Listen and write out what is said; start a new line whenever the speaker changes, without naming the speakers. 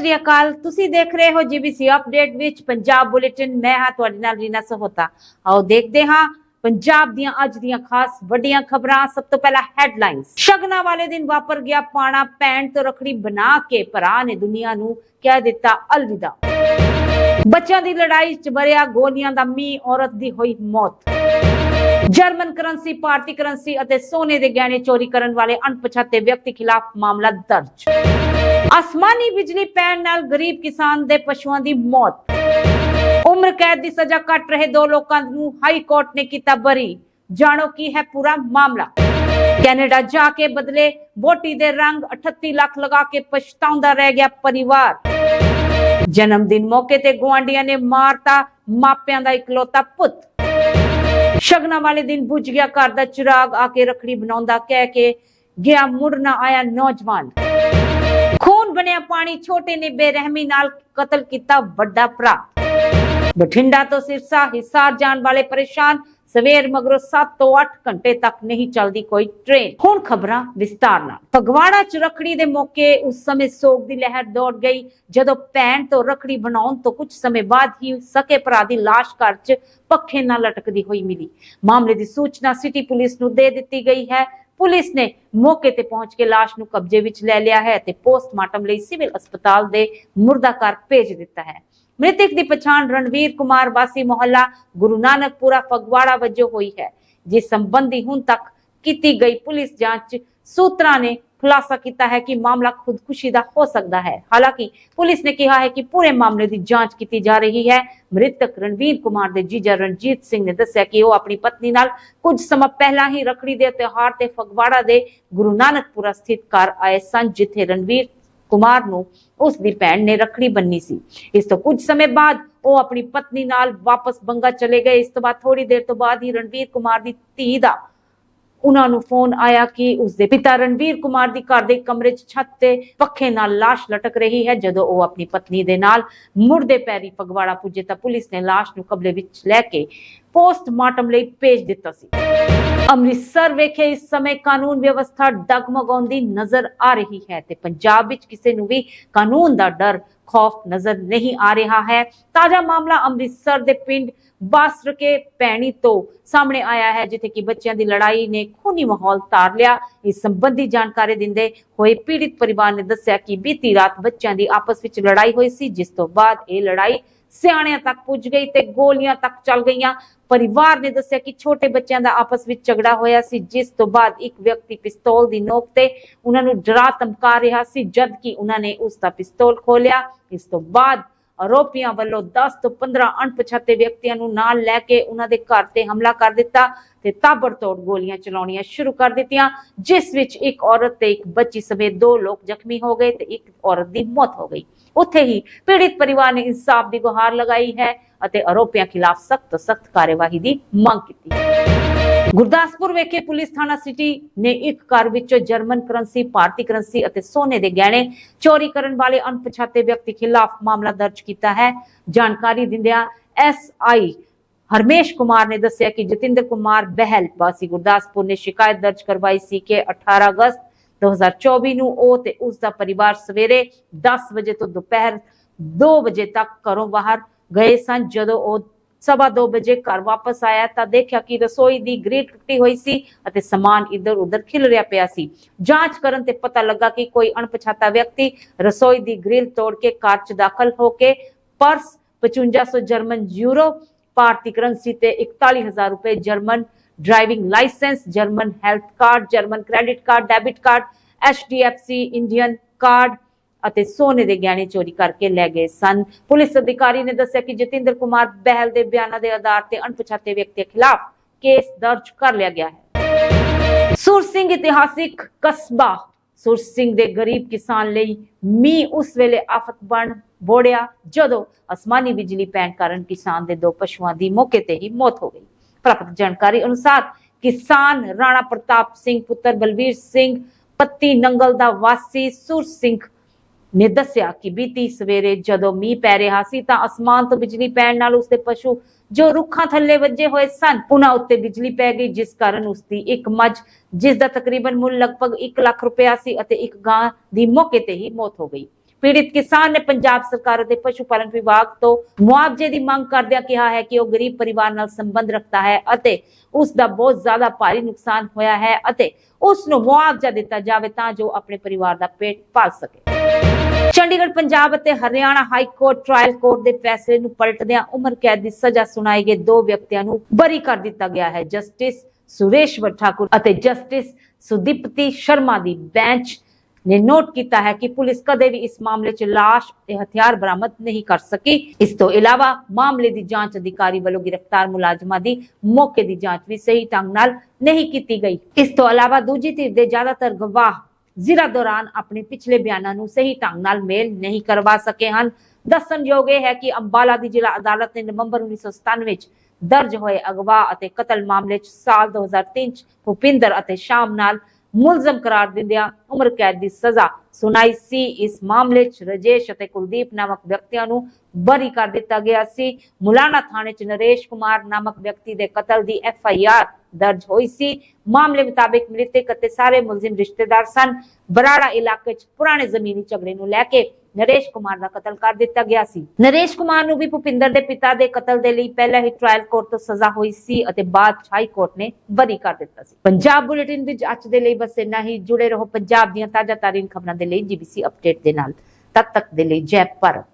ਸ੍ਰੀ ਅਕਾਲ। ਤੁਸੀਂ ਦੇਖ ਰਹੇ ਹੋ ਜੀਬੀਸੀ ਅਪਡੇਟ ਵਿੱਚ ਪੰਜਾਬ ਬੁਲੇਟਿਨ। ਮੈਂ ਹਾਂ ਤੁਹਾਡੇ ਨਾਲ ਰੀਨਾ ਸਹੋਤਾ। ਆਓ ਦੇਖਦੇ ਹਾਂ ਪੰਜਾਬ ਦੀਆਂ ਅੱਜ ਦੀਆਂ ਖਾਸ ਵੱਡੀਆਂ ਖਬਰਾਂ। ਸਭ ਤੋਂ ਪਹਿਲਾਂ ਹੈਡਲਾਈਨਸ ਸ਼ਗਨਾ ਵਾਲੇ ਦਿਨ ਵਾਪਰ ਗਿਆ ਪਾਣਾ ਪੈਣ ਤੋਂ ਰਖੜੀ ਬਣਾ ਕੇ ਭਰਾ ਨੇ ਦੁਨੀਆ ਨੂੰ ਕਹਿ ਦਿੱਤਾ ਅਲਵਿਦਾ। ਬੱਚਿਆਂ ਦੀ ਲੜਾਈ ਚ ਭਰਿਆ ਗੋਲੀਆਂ ਦਾ ਮੀਂਹ, ਔਰਤ ਦੀ ਹੋਈ ਮੌਤ। ਜਰਮਨ ਕਰੰਸੀ, ਭਾਰਤੀ ਕਰੰਸੀ ਅਤੇ ਸੋਨੇ ਦੇ ਗਹਿਣੇ ਚੋਰੀ ਕਰਨ ਵਾਲੇ ਅਣਪਛਾਤੇ ਵਿਅਕਤੀ ਖਿਲਾਫ ਮਾਮਲਾ ਦਰਜ। ਅਸਮਾਨੀ ਬਿਜਲੀ ਪੈਣ ਨਾਲ ਗਰੀਬ ਕਿਸਾਨ ਦੇ ਪਸ਼ੂਆਂ ਦੀ ਮੌਤ। ਉਮਰ ਕੈਦ ਦੀ ਸਜ਼ਾ ਕੱਟ ਰਹੇ ਦੋ ਲੋਕਾਂ ਨੂੰ ਹਾਈ ਕੋਰਟ ਨੇ ਕੀਤਾ ਬਰੀ। ਜਾਣੋ ਕੀ ਹੈ ਪੂਰਾ ਮਾਮਲਾ। ਕੈਨੇਡਾ ਜਾ ਕੇ ਬਦਲੇ ਵੋਟੀ ਦੇ ਰੰਗ 38 ਲੱਖ ਲਗਾ ਕੇ ਪਛਤਾਉਂਦਾ ਰਹਿ ਗਿਆ ਪਰਿਵਾਰ। ਜਨਮ ਦਿਨ ਮੌਕੇ ਤੇ ਗੁਆਂਢੀਆਂ ਨੇ ਮਾਰਤਾ ਮਾਪਿਆਂ ਦਾ ਇਕਲੌਤਾ ਪੁੱਤ। ਸ਼ਗਨਾ ਵਾਲੇ ਦਿਨ ਬੁੱਝ ਗਿਆ ਘਰ ਦਾ ਚਿਰਾਗ ਆ ਕੇ ਰਖੜੀ ਬਣਾਉਂਦਾ ਕਹਿ ਕੇ ਗਿਆ ਮੁੜ ਨਾ ਆਇਆ ਨੌਜਵਾਨ। ਬਣਿਆ ਪਾਣੀ ਛੋਟੇ ਨੇ ਬੇਰਹਿਮੀ ਨਾਲ ਕਤਲ ਕੀਤਾ ਵੱਡਾ ਭਰਾ। ਬਠਿੰਡਾ ਤੋਂ ਸਿਰਸਾ ਹਿਸਾਰ ਜਾਣ ਵਾਲੇ ਪਰੇਸ਼ਾਨ ਸਵੇਰ ਮਗਰੋਂ 7 ਤੋਂ 8 ਘੰਟੇ ਤੱਕ ਨਹੀਂ ਚੱਲਦੀ ਕੋਈ ਟ੍ਰੇਨ ਹੁਣ ਖਬਰਾਂ ਵਿਸਤਾਰ ਨਾਲ। ਫਗਵਾੜਾ ਚ ਰਖੜੀ ਦੇ ਮੌਕੇ ਉਸ ਸਮੇਂ ਸੋਗ ਦੀ ਲਹਿਰ ਦੌੜ ਗਈ, ਜਦੋਂ ਭੈਣ ਤੋਂ ਰਖੜੀ ਬਣਾਉਣ ਤੋਂ ਕੁਝ ਸਮੇਂ ਬਾਅਦ ਹੀ ਸਕੇ ਭਰਾ ਦੀ ਲਾਸ਼ ਘਰ ਚ ਪੱਖੇ ਨਾਲ ਲਟਕਦੀ ਹੋਈ ਮਿਲੀ। ਮਾਮਲੇ ਦੀ ਸੂਚਨਾ ਸਿਟੀ ਪੁਲਿਸ ਨੂੰ ਦੇ ਦਿੱਤੀ ਗਈ ਹੈ। ਪੁਲਿਸ ਨੇ ਮੌਕੇ ਤੇ ਪਹੁੰਚ ਕੇ ਲਾਸ਼ ਨੂੰ ਕਬਜ਼ੇ ਵਿੱਚ ਲੈ ਲਿਆ ਹੈ ਤੇ ਪੋਸਟਮਾਰਟਮ ਲਈ ਸਿਵਲ ਹਸਪਤਾਲ ਦੇ ਮੁਰਦਾ ਘਰ ਭੇਜ ਦਿੱਤਾ ਹੈ। ਮ੍ਰਿਤਕ ਦੀ ਪਛਾਣ ਰਣਵੀਰ ਕੁਮਾਰ ਵਾਸੀ ਮੁਹੱਲਾ ਗੁਰੂ ਨਾਨਕਪੁਰਾ ਫਗਵਾੜਾ ਵਜੋਂ ਹੋਈ ਹੈ। ਜਿਸ ਸੰਬੰਧੀ ਹੁਣ ਤੱਕ ਕੀਤੀ ਗਈ ਪੁਲਿਸ ਜਾਂਚ ਸੂਤਰਾਂ ਨੇ ਖੁਲਾਸਾ ਕੀਤਾ ਹੈ ਕਿ ਮਾਮਲਾ ਖੁਦਕੁਸ਼ੀ ਦਾ ਹੋ ਸਕਦਾ ਹੈ। ਹਾਲਾਂਕਿ ਪੁਲਿਸ ਨੇ ਕਿਹਾ ਹੈ ਕਿ ਪੂਰੇ ਮਾਮਲੇ ਦੀ ਜਾਂਚ ਕੀਤੀ ਜਾ ਰਹੀ ਹੈ। ਮ੍ਰਿਤਕ ਰਣਵੀਰ ਕੁਮਾਰ ਦੇ ਜੀਜਾ ਰਣਜੀਤ ਸਿੰਘ ਨੇ ਦੱਸਿਆ ਕਿ ਉਹ ਆਪਣੀ ਪਤਨੀ ਨਾਲ ਕੁਝ ਸਮਾਂ ਪਹਿਲਾਂ ਹੀ ਰਖੜੀ ਦੇ ਤਿਉਹਾਰ ਤੇ ਫਗਵਾੜਾ ਦੇ ਗੁਰੂ ਨਾਨਕਪੁਰਾ ਸਥਿਤ ਘਰ ਆਏ ਸਨ, ਜਿੱਥੇ ਰਣਵੀਰ ਕੁਮਾਰ ਨੂੰ ਉਸ ਦੀ ਭੈਣ ਨੇ ਰਖੜੀ ਬੰਨੀ ਸੀ। ਇਸ ਤੋਂ ਕੁਝ ਸਮੇਂ ਬਾਅਦ ਉਹ ਆਪਣੀ ਪਤਨੀ ਨਾਲ ਵਾਪਸ ਬੰਗਾ ਚਲੇ ਗਏ। ਇਸ ਤੋਂ ਬਾਅਦ ਥੋੜੀ ਦੇਰ ਤੋਂ ਬਾਅਦ ਹੀ ਰਣਵੀਰ ਕੁਮਾਰ ਦੀ ਧੀ ਦਾ ਉਹਨਾਂ ਨੂੰ ਫੋਨ ਆਇਆ ਕਿ ਉਸਦੇ ਪਿਤਾ ਰਣਵੀਰ ਕੁਮਾਰ ਦੀ ਘਰ ਦੇ ਕਮਰੇ 'ਚ ਛੱਤ ਤੇ ਪੱਖੇ ਨਾਲ ਲਾਸ਼ ਲਟਕ ਰਹੀ ਹੈ। ਜਦੋਂ ਉਹ ਆਪਣੀ ਪਤਨੀ ਦੇ ਨਾਲ ਮੁਰਦੇ ਪੈਰੀ ਫਗਵਾੜਾ ਪੁੱਜੇ ਤਾਂ ਪੁਲਿਸ ਨੇ ਲਾਸ਼ ਨੂੰ ਕਬਲੇ ਵਿੱਚ ਲੈ ਕੇ ਪੋਸਟਮਾਰਟਮ ਲਈ ਭੇਜ ਦਿੱਤਾ ਸੀ। ਅੰਮ੍ਰਿਤਸਰ ਵਿਖੇ ਇਸ ਸਮੇਂ ਕਾਨੂੰਨ ਵਿਵਸਥਾ ਡਗਮਗਾਉਂਦੀ ਨਜ਼ਰ ਆ ਰਹੀ ਹੈ ਤੇ ਪੰਜਾਬ ਵਿੱਚ ਕਿਸੇ ਨੂੰ ਵੀ ਕਾਨੂੰਨ ਦਾ ਡਰ ਖੌਫ ਨਜ਼ਰ ਨਹੀਂ ਆ ਰਿਹਾ ਹੈ। ਤਾਜ਼ਾ ਮਾਮਲਾ ਅੰਮ੍ਰਿਤਸਰ ਦੇ ਪਿੰਡ ਬਾਸਰਕੇ ਪੈਣੀ ਤੋਂ ਸਾਹਮਣੇ ਆਇਆ ਹੈ, ਜਿੱਥੇ ਕਿ ਬੱਚਿਆਂ ਦੀ ਲੜਾਈ ਨੇ ਖੂਨੀ ਮਾਹੌਲ ਤਾਰ ਲਿਆ। ਇਸ ਸੰਬੰਧੀ ਜਾਣਕਾਰੀ ਦਿੰਦੇ ਹੋਏ ਪੀੜਿਤ ਪਰਿਵਾਰ ਨੇ ਦੱਸਿਆ ਕਿ ਬੀਤੀ ਰਾਤ ਬੱਚਿਆਂ ਦੀ ਆਪਸ ਵਿੱਚ ਲੜਾਈ ਹੋਈ ਸੀ, ਜਿਸ ਤੋਂ ਬਾਅਦ ਇਹ ਲੜਾਈ ਸਿਆਣਿਆਂ ਤੱਕ ਪੁੱਜ ਗਈ ਤੇ ਗੋਲੀਆਂ ਤੱਕ ਚੱਲ ਗਈਆਂ। ਪਰਿਵਾਰ ਨੇ ਦੱਸਿਆ ਕਿ ਛੋਟੇ ਬੱਚਿਆਂ ਦਾ ਆਪਸ ਵਿੱਚ ਝਗੜਾ ਹੋਇਆ ਸੀ, ਜਿਸ ਤੋਂ ਬਾਅਦ ਇੱਕ ਵਿਅਕਤੀ ਪਿਸਤੌਲ ਦੀ ਨੋਕ ਤੇ ਉਹਨਾਂ ਨੂੰ ਡਰਾ ਧਮਕਾ ਰਿਹਾ ਸੀ ਜਦ ਕਿ ਉਹਨਾਂ ਨੇ ਉਸ ਦਾ ਪਿਸਤੌਲ ਖੋਲਿਆ ਇਸ ਤੋਂ ਬਾਅਦ ਆਰੋਪੀਆਂ ਵੱਲੋਂ 10 ਤੋਂ 15 ਅਣਪਛਾਤੇ ਵਿਅਕਤੀਆਂ ਨੂੰ ਨਾਲ ਲੈ ਕੇ ਉਹਨਾਂ ਦੇ ਘਰ ਤੇ ਹਮਲਾ ਕਰ ਦਿੱਤਾ ਤੇ ਤਾਬੜਤੋੜ ਗੋਲੀਆਂ ਚਲਾਉਣੀਆਂ ਸ਼ੁਰੂ ਕਰ ਦਿੱਤੀਆਂ, ਜਿਸ ਵਿੱਚ ਇੱਕ ਔਰਤ ਤੇ ਇੱਕ ਬੱਚੀ ਸਮੇਤ ਦੋ ਲੋਕ ਜ਼ਖਮੀ ਹੋ ਗਏ ਤੇ ਇੱਕ ਔਰਤ ਦੀ ਮੌਤ ਹੋ ਗਈ। ਉੱਥੇ ਹੀ ਪੀੜਿਤ ਪਰਿਵਾਰ ਨੇ ਇਨਸਾਫ ਦੀ ਗੁਹਾਰ ਲਗਾਈ ਹੈ ਅਤੇ ਆਰੋਪੀਆਂ ਖਿਲਾਫ ਸਖਤ ਤੋਂ ਸਖਤ ਕਾਰਵਾਈ ਦੀ ਮੰਗ ਕੀਤੀ ਹੈ। ਗੁਰਦਾਸਪੁਰ ਵਿਖੇ ਪੁਲਿਸ ਥਾਣਾ ਸਿਟੀ ਨੇ ਇੱਕ ਘਰ ਵਿੱਚੋਂ ਜਰਮਨ ਕਰੰਸੀ, ਭਾਰਤੀ ਕਰੰਸੀ ਅਤੇ ਸੋਨੇ ਦੇ ਗਹਿਣੇ ਚੋਰੀ ਕਰਨ ਵਾਲੇ ਅਣਪਛਾਤੇ ਵਿਅਕਤੀ ਖਿਲਾਫ ਮਾਮਲਾ ਦਰਜ ਕੀਤਾ ਹੈ। ਜਾਣਕਾਰੀ ਦਿੰਦਿਆਂ ਐਸਆਈ ਹਰਮੇਸ਼ ਕੁਮਾਰ ਨੇ ਦੱਸਿਆ ਕਿ ਜਤਿੰਦਰ ਕੁਮਾਰ ਬਹਿਲ ਵਾਸੀ ਗੁਰਦਾਸਪੁਰ ਨੇ ਸ਼ਿਕਾਇਤ ਦਰਜ ਕਰਵਾਈ ਸੀ ਕਿ 18 ਅਗਸਤ 2024 ਨੂੰ ਉਹ ਤੇ ਉਸ ਦਾ ਪਰਿਵਾਰ ਸਵੇਰੇ 10 ਵਜੇ ਤੋਂ ਦੁਪਹਿਰ 2 ਵਜੇ ਤੱਕ ਘਰੋਂ ਬਾਹਰ ਗਏ ਸਨ। ਜਦੋਂ ਉਹ ਸਵਾ 2 ਵਜੇ ਘਰ ਵਾਪਸ ਆਇਆ ਤਾਂ ਦੇਖਿਆ ਕਿ ਰਸੋਈ ਦੀ ਗ੍ਰਿਲ ਟੁੱਟੀ ਹੋਈ ਸੀ ਅਤੇ ਸਮਾਨ ਇੱਧਰ ਉੱਧਰ ਖਿਲਰਿਆ ਪਿਆ ਸੀ। ਜਾਂਚ ਕਰਨ ਤੇ ਪਤਾ ਲੱਗਾ ਕਿ ਕੋਈ ਅਣਪਛਾਤਾ ਵਿਅਕਤੀ ਰਸੋਈ ਦੀ ਗ੍ਰਿਲ ਤੋੜ ਕੇ ਘਰ 'ਚ ਦਾਖਲ ਹੋ ਕੇ ਪਰਸ 5500 ਜਰਮਨ ਯੂਰੋ ਭਾਰਤੀ ਕਰੰਸੀ ਤੇ 41000 ਰੁਪਏ German driving licence, German health card, German credit card, debit card HDFC Indian card ਅਤੇ ਸੋਨੇ ਦੇ ਗਹਿਣੇ ਚੋਰੀ ਕਰਕੇ ਲੈ ਗਏ ਸਨ। ਪੁਲਿਸ ਅਧਿਕਾਰੀ ਨੇ ਦੱਸਿਆ ਕਿ ਜਤਿੰਦਰ ਕੁਮਾਰ ਬਹਿਲ ਦੇ ਬਿਆਨਾਂ ਦੇ ਆਧਾਰ ਤੇ ਅਣਪਛਾਤੇ ਵਿਅਕਤੀਆਂ ਖਿਲਾਫ ਕੇਸ ਦਰਜ ਕਰ ਲਿਆ ਗਿਆ ਹੈ। ਸੁਰ ਸਿੰਘ ਇਤਿਹਾਸਿਕ ਕਸਬਾ ਸੁਰ ਸਿੰਘ ਦੇ ਗਰੀਬ ਕਿਸਾਨ ਲਈ ਮੀਂਹ ਉਸ ਵੇਲੇ ਆਫਤ ਬਣ ਬੋੜਿਆ ਜਦੋਂ ਅਸਮਾਨੀ ਬਿਜਲੀ ਪੈਣ ਕਾਰਨ ਕਿਸਾਨ ਦੇ ਦੋ ਪਸ਼ੂਆਂ ਦੀ ਮੌਕੇ ਤੇ ਹੀ ਮੌਤ ਹੋ ਗਈ। ਪ੍ਰਾਪਤ ਜਾਣਕਾਰੀ ਅਨੁਸਾਰ ਕਿਸਾਨ ਰਾਣਾ ਪ੍ਰਤਾਪ ਸਿੰਘ, ਪੁੱਤਰ ਬਲਵੀਰ ਸਿੰਘ, ਪੱਤੀ ਨੰਗਲ ਦਾ ਵਾਸੀ ਸੁਰ ਸਿੰਘ ਨੇ ਦੱਸਿਆ ਕਿ ਬੀਤੀ ਸਵੇਰੇ ਜਦੋਂ ਮੀਂਹ ਪੈ ਰਿਹਾ ਸੀ ਤਾਂ ਅਸਮਾਨ ਤੋਂ ਬਿਜਲੀ ਪੈਣ ਨਾਲ ਉਸਦੇ ਪਸ਼ੂ ਜੋ ਰੁੱਖਾਂ ਥੱਲੇ ਵੱਜੇ ਹੋਏ ਸਨ, ਉਹਨਾਂ ਉੱਤੇ ਬਿਜਲੀ ਪੈ ਗਈ, ਜਿਸ ਕਾਰਨ ਉਸਦੀ ਇੱਕ ਮੱਝ, ਜਿਸ ਦਾ ਤਕਰੀਬਨ ਮੁੱਲ ਲਗਭਗ 1 ਲੱਖ ਰੁਪਇਆ ਸੀ ਅਤੇ ਇੱਕ ਗਾਂ ਦੀ ਮੌਕੇ ਤੇ ਹੀ ਮੌਤ ਹੋ ਗਈ। ਪੀੜਿਤ ਕਿਸਾਨ ਨੇ ਪੰਜਾਬ ਸਰਕਾਰ ਅਤੇ ਪਸ਼ੂ ਪਾਲਣ ਵਿਭਾਗ ਤੋਂ ਮੁਆਵਜ਼ੇ ਦੀ ਮੰਗ ਕਰਦਿਆਂ ਕਿਹਾ ਹੈ ਕਿ ਉਹ ਗਰੀਬ ਪਰਿਵਾਰ ਨਾਲ ਸੰਬੰਧ ਰੱਖਦਾ ਹੈ ਅਤੇ ਉਸ ਦਾ ਬਹੁਤ ਜ਼ਿਆਦਾ ਭਾਰੀ ਨੁਕਸਾਨ ਹੋਇਆ ਹੈ ਅਤੇ ਉਸ ਨੂੰ ਮੁਆਵਜ਼ਾ ਦਿੱਤਾ ਜਾਵੇ ਤਾਂ ਜੋ ਆਪਣੇ ਪਰਿਵਾਰ ਦਾ ਪੇਟ ਪਾਲ ਸਕੇ। ਚੰਡੀਗੜ੍ਹ, ਪੰਜਾਬ ਅਤੇ Haryana high court trial court ਦੇ ਫੈਸਲੇ ਨੂੰ ਪਲਟਦਿਆਂ ਉਮਰ ਕੈਦ ਦੀ ਸਜ਼ਾ ਸੁਣਾਈ ਗਈ ਦੋ ਵਿਅਕਤੀਆਂ ਨੂੰ ਬਰੀ ਕਰ ਦਿੱਤਾ ਗਿਆ ਹੈ। ਜਸਟਿਸ ਸੁਰੇਸ਼ਵਰ ਠਾਕੁਰ ਅਤੇ ਜਸਟਿਸ ਸੁਦੀਪਤੀ ਸ਼ਰਮਾ ਦੀ ਬੈਂਚ ਨੇ ਨੋਟ ਕੀਤਾ ਹੈ ਕਿ ਪੁਲਿਸ ਕਦੇ ਵੀ ਇਸ ਮਾਮਲੇ 'ਚ ਲਾਸ਼ ਤੇ ਹਥਿਆਰ ਬਰਾਮਦ ਨਹੀਂ ਕਰ ਸਕੀ। ਇਸ ਤੋਂ ਇਲਾਵਾ ਮਾਮਲੇ ਦੀ ਜਾਂਚ ਅਧਿਕਾਰੀ ਵੱਲੋਂ ਗ੍ਰਿਫਤਾਰ ਮੁਲਾਜ਼ਮਾਂ ਦੀ ਮੌਕੇ ਦੀ ਜਾਂਚ ਵੀ ਸਹੀ ਢੰਗ ਨਾਲ ਨਹੀਂ ਕੀਤੀ ਗਈ। ਇਸ ਤੋਂ ਇਲਾਵਾ ਦੂਜੀ ਧਿਰ ਦੇ ਜ਼ਿਆਦਾਤਰ ਗਵਾਹ ਜ਼ਿਲ੍ਹਾ ਦੌਰਾਨ ਆਪਣੇ ਪਿਛਲੇ ਬਿਆਨਾਂ ਨੂੰ ਸਹੀ ਢੰਗ ਨਾਲ ਮੇਲ ਨਹੀਂ ਕਰਵਾ ਸਕੇ ਹਨ। ਦੱਸਣਯੋਗ ਇਹ ਹੈ ਕਿ ਅੰਬਾਲਾ ਦੀ ਜ਼ਿਲ੍ਹਾ ਅਦਾਲਤ ਨੇ ਨਵੰਬਰ 1997 ਵਿੱਚ ਦਰਜ ਹੋਏ ਅਗਵਾ ਅਤੇ ਕਤਲ ਮਾਮਲੇ 'ਚ ਸਾਲ 2003 'ਚ ਭੁਪਿੰਦਰ ਅਤੇ ਸ਼ਾਮ ਨਾਲ ਮੁਲਜ਼ਮ ਕਰਾਰ ਦਿੰਦਿਆਂ ਉਮਰ ਕੈਦ ਦੀ ਸਜ਼ਾ ਸੁਣਾਈ ਸੀ। ਇਸ ਮਾਮਲੇ 'ਚ ਰਜੇਸ਼ ਅਤੇ ਕੁਲਦੀਪ ਨਾਮਕ ਵਿਅਕਤੀਆਂ ਨੂੰ ਬਰੀ ਕਰ ਦਿੱਤਾ ਗਿਆ ਸੀ। ਮੁਲਾਣਾ ਥਾਣੇ 'ਚ ਨਰੇਸ਼ ਕੁਮਾਰ ਨਾਮਕ ਵਿਅਕਤੀ ਦੇ ਕਤਲ ਦੀ ਐਫ ਆਈ ਆਰ ਦਰਜ ਹੋਈ ਸੀ। ਮਾਮਲੇ ਮੁਤਾਬਿਕ ਮ੍ਰਿਤਕ ਅਤੇ ਸਾਰੇ ਮੁਲਜ਼ਮ ਰਿਸ਼ਤੇਦਾਰ ਸਨ। ਬਰਾੜਾ ਇਲਾਕੇ 'ਚ ਪੁਰਾਣੇ ਜ਼ਮੀਨੀ ਝਗੜੇ ਨੂੰ ਲੈ ਕੇ ਨਰੇਸ਼ ਕੁਮਾਰ ਦਾ ਕਤਲ ਕਰ ਦਿੱਤਾ ਗਿਆ ਸੀ। ਨਰੇਸ਼ ਕੁਮਾਰ ਨੂੰ ਵੀ ਭੁਪਿੰਦਰ ਦੇ ਪਿਤਾ ਦੇ ਕਤਲ ਦੇ ਲਈ ਪਹਿਲਾਂ ਹੀ ਟ੍ਰਾਇਲ ਕੋਰਟ ਤੋਂ ਸਜ਼ਾ ਹੋਈ ਸੀ ਅਤੇ ਬਾਅਦ 'ਚ ਹਾਈ ਕੋਰਟ ਨੇ ਬਰੀ ਕਰ ਦਿੱਤਾ ਸੀ। ਪੰਜਾਬ ਬੁਲੇਟਿਨ ਵਿੱਚ ਅੱਜ ਦੇ ਲਈ ਬਸ ਇੰਨਾ ਹੀ। ਜੁੜੇ ਰਹੋ ਪੰਜਾਬ ਦੀਆਂ ਤਾਜ਼ਾ ਤਾਰੀਨ ਖਬਰਾਂ ਦੇ ਲਈ ਜੀਬੀਸੀ ਅਪਡੇਟ ਦੇ ਨਾਲ। ਤਦ ਤੱਕ ਦੇ ਲਈ ਜੈ ਭਾਰਤ।